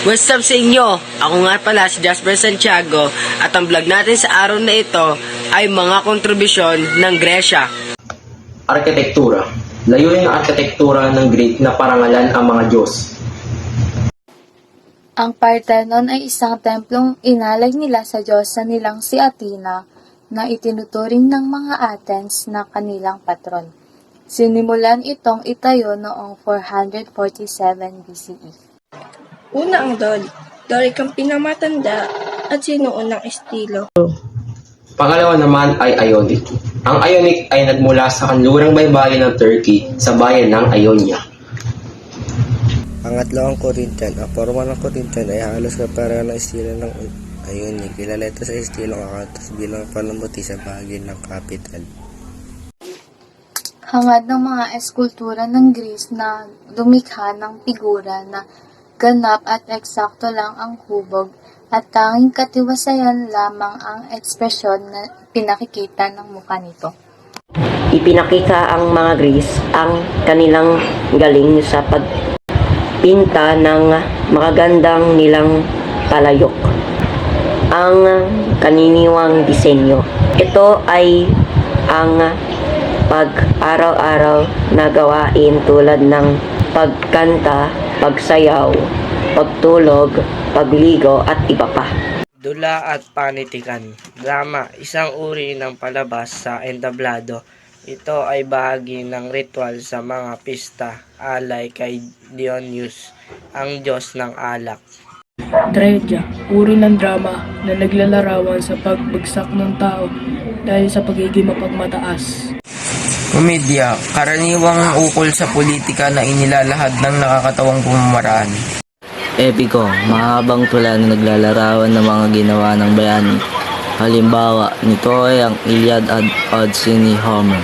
What's up sa inyo? Ako nga pala si Jasper Santiago at ang vlog natin sa araw na ito ay mga kontribusyon ng Gresya. Arkitektura. Layunin ng arkitektura ng Greek na parangalan ang mga Diyos. Ang Parthenon ay isang templong inalay nila sa diyosa nilang si Athena na itinuturing ng mga Athens na kanilang patron. Sinimulan itong itayo noong 447 BCE. Una ang Doric. Doric ang pinamatanda at sinuunang estilo. Pangalawa naman ay Ionic. Ang Ionic ay nagmula sa kanlurang baybayin ng Turkey sa bayan ng Ionia. Pangatlo ang Corinthian. Ang forma ng Corinthian ay halos kapareho ng estilo ng Ionic. Kilala ito sa estilong akatos bilang palambuti sa bahagi ng capital. Hangad ng mga eskultura ng Greece na lumikha ng figura na ganap at eksakto lang ang hubog at tanging katiwasayan lamang ang ekspresyon na pinakikita ng mukha nito. Ipinakita ang mga Greece ang kanilang galing sa pagpinta ng magagandang nilang palayok. Ang kaniniwang disenyo. Ito ay ang pag-araw-araw na gawain tulad ng pagkanta, pagsayaw, pagtulog, pagligo at iba pa. Dula at panitikan. Drama, isang uri ng palabas sa entablado. Ito ay bahagi ng ritual sa mga pista alay kay Dionysus, ang diyos ng alak. Tragedya, uri ng drama na naglalarawan sa pagbagsak ng tao dahil sa pagiging mapagmataas. Komedya, karaniwang ukol sa politika na inilalahad ng nakakatawang pamamaraan. Epiko, mahabang tula na naglalarawan ng mga ginawa ng bayani. Halimbawa, nito ay ang Iliad at Odyssey ni Homer.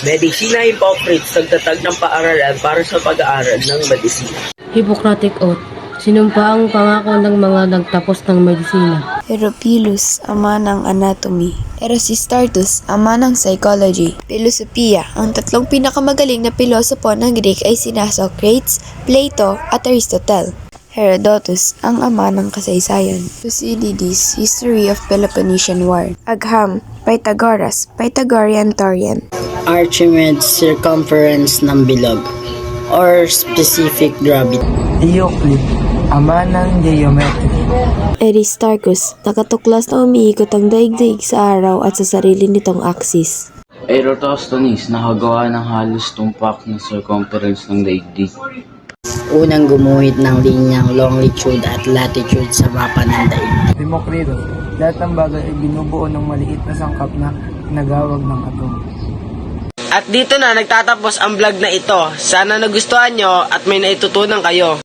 Medicina Hippocrates nagtatag ng paaralan para sa pag-aaral ng medisina. Hippocratic Oath, sinumpa ang pangako ng mga nagtapos ng medisina. Herophilus, ama ng anatomy. Erasistratus, ama ng psychology. Filosofia, ang tatlong pinakamagaling na pilosopo ng Greek ay sina Socrates, Plato at Aristotle. Herodotus, ang ama ng kasaysayan. Thucydides, History of Peloponnesian War. Agham, Pythagoras, Pythagorean Torian. Archimedes circumference ng bilog or specific gravity. Euclid, ama ng geometry. Aristarchus, nakatuklas na umiikot ang daigdig sa araw at sa sarili nitong axis. Eratosthenes, nakagawa ng halos tumpak na circumference ng daigdig. Unang gumuhit ng linyang longitude at latitude sa mapa ng daigdig. Demokrito, lahat ng bagay ay binubuo ng maliit na sangkap na nagawag ng atom. At dito na nagtatapos ang vlog na ito. Sana nagustuhan nyo at may naitutunan kayo.